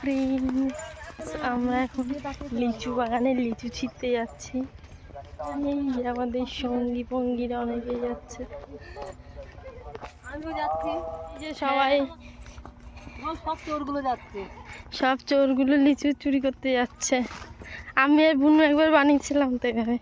Prince আমরা এখন লিচু বাগানে লিচু ছিঁড়তে যাচ্ছি। এই আমাদের সঙ্গী পঙ্গীরা অনেকেই যাচ্ছে। আমিও যাচ্ছি। যে সবাই সব চোরগুলো যাচ্ছে। সব চোরগুলো লিচু চুরি করতে যাচ্ছে। আমি আর বুনু একবার বানিয়েছিলাম তো এভাবে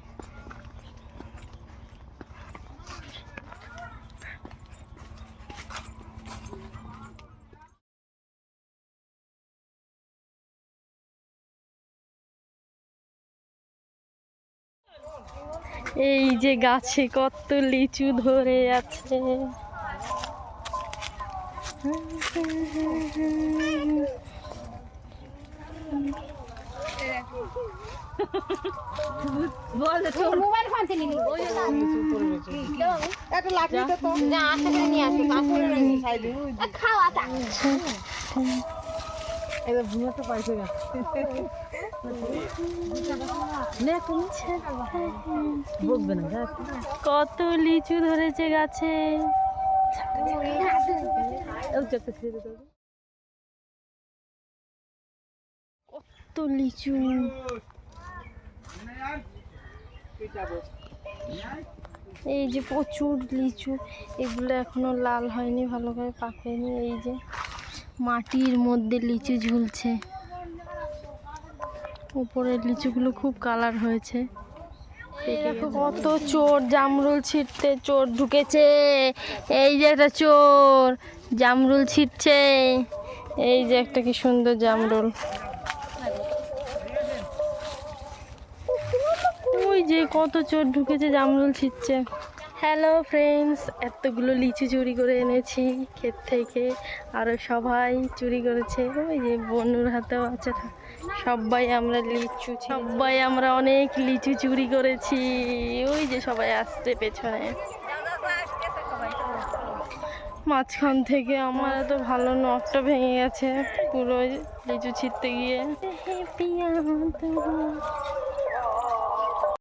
এই যে গাছে কত লিচু ধরে আছে। সাইডে খাওয়া তা এবার পাইছে কত লিচু ধরেছে গাছে। কত লিচু। এই যে প্রচুর লিচু। এগুলো এখনও লাল হয়নি ভালো করে পাকেনি এই যে। মাটির মধ্যে লিচু ঝুলছে। উপরের লিচুগুলো খুব কালার হয়েছে। কত চোর জামরুল ছিটতে চোর ঢুকেছে। এই যে একটা চোর জামরুল ছিটছে এই যে একটা কি সুন্দর জামরুল। ওই যে কত চোর ঢুকেছে জামরুল ছিটছে হ্যালো ফ্রেন্ডস এতগুলো লিচু চুরি করে এনেছি ক্ষেত থেকে। আরও সবাই চুরি করেছে। ওই যে বনুর হাতেও আছে সবাই আমরা লিচু সবাই আমরা অনেক লিচু চুরি করেছি। ওই যে সবাই আসছে পেছনে। মাঝখান থেকে আমার এত ভালো নখটা ভেঙে গেছে। পুরো লিচু ছিঁড়তে গিয়ে।